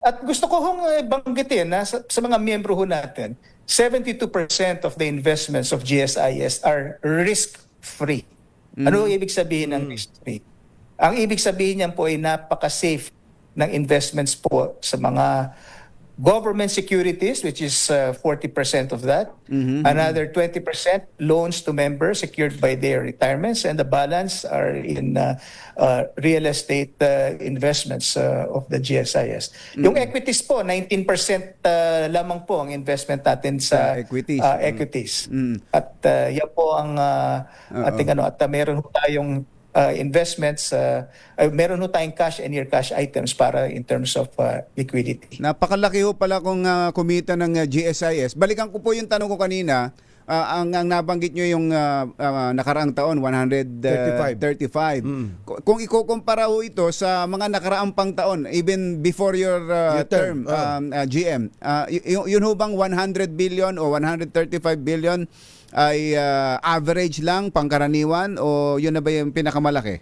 At gusto ko hong eh, banggitin na sa, sa mga miyembro ho natin, 72% of the investments of GSIS are risk-free. Ano ibig sabihin ng risk-free? Ang ibig sabihin niyan po ay napaka-safe ng investments po sa mga government securities, which is uh, 40% of that. Another 20% loans to members secured by their retirements, and the balance are in uh, uh, real estate uh, investments uh, of the GSIS. Yung equities po, 19% uh, lamang po ang investment natin sa Sa equities. uh, Mm. equities. At uh, yan po ang uh, ating ano, at uh, meron tayong uh, investments, uh, uh, meron ho tayong cash and near cash items para in terms of uh, liquidity. Napakalaki ho pala kung ah, kumita ng ah, GSIS. Balikan ko po yung tanong ko kanina. Ah, ang, ang nabanggit nyo yung ah, ah, nakaraang taon, 135. Ku- Kung ikukumpara ho ito sa mga nakaraang pang taon, even before your ah, Your term, term, um, ah, GM, ah, y- y- yun ho bang 100 billion o 135 billion ay ah, average lang, pangkaraniwan, o yun na ba yung pinakamalaki?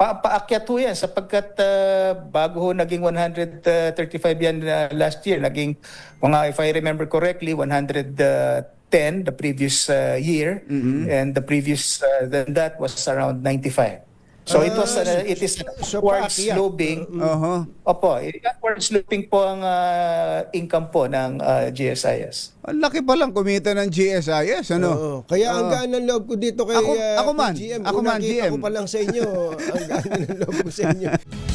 Pa paakyat ho yan sapagkat uh, bago ho naging 135 yan uh, last year, naging mga, if I remember correctly, 110 the previous uh, year and the previous uh, than that was around 95. So it was uh, it is so upward paakyat. sloping. Oho. Opo, upward sloping po ang uh, income po ng uh, GSIS. Ang laki palang kumita ng GSIS, ano? Oo. Kaya ang gaan ng loob ko dito kay, Ako- ah, ako man. GM. Ako Kung man, GM. ko pa lang sa inyo, ang gaan ng loob ko sa inyo.